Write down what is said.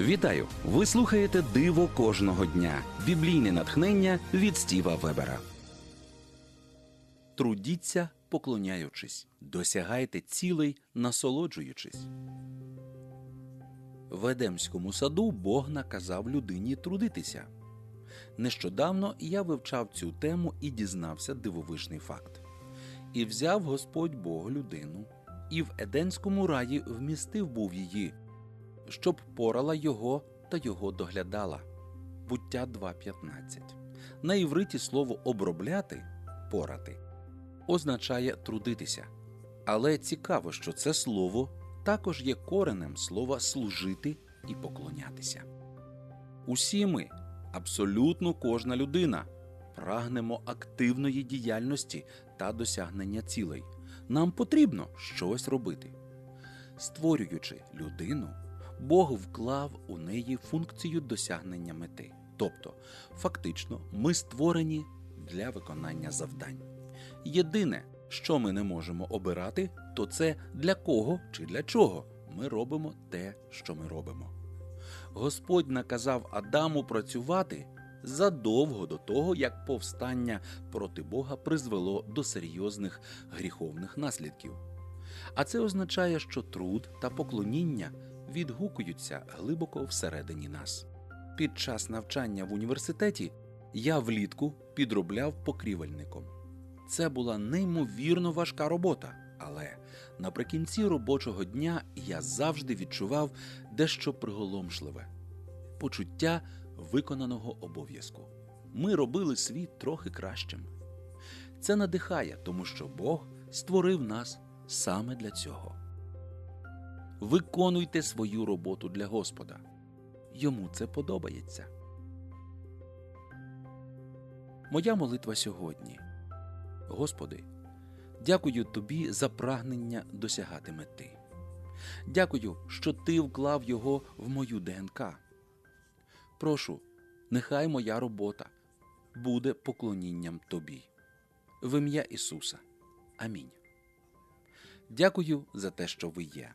Вітаю! Ви слухаєте Диво кожного дня. Біблійне натхнення від Стіва Вебера. Трудіться, поклоняючись, досягайте цілей, насолоджуючись. В Едемському саду Бог наказав людині трудитися. Нещодавно я вивчав цю тему і дізнався дивовижний факт. І взяв Господь Бог людину, і в Еденському раї вмістив був її, щоб порала його та його доглядала. Буття 2.15. На івриті слово обробляти порати означає трудитися. Але цікаво, що це слово також є коренем слова служити і поклонятися. Усі ми, абсолютно кожна людина, прагнемо активної діяльності та досягнення цілей. Нам потрібно щось робити. Створюючи людину, Бог вклав у неї функцію досягнення мети. Тобто, фактично, ми створені для виконання завдань. Єдине, що ми не можемо обирати, то це для кого чи для чого ми робимо те, що ми робимо. Господь наказав Адаму працювати задовго до того, як повстання проти Бога призвело до серйозних гріховних наслідків. А це означає, що труд та поклоніння відгукуються глибоко всередині нас. Під час навчання в університеті я влітку підробляв покрівельником. Це була неймовірно важка робота, але наприкінці робочого дня я завжди відчував дещо приголомшливе почуття виконаного обов'язку. Ми робили світ трохи кращим. Це надихає, тому що Бог створив нас саме для цього. Виконуйте свою роботу для Господа. Йому це подобається. Моя молитва сьогодні. Господи, дякую Тобі за прагнення досягати мети. Дякую, що Ти вклав його в мою ДНК. Прошу, нехай моя робота буде поклонінням Тобі. В ім'я Ісуса. Амінь. Дякую за те, що ви є.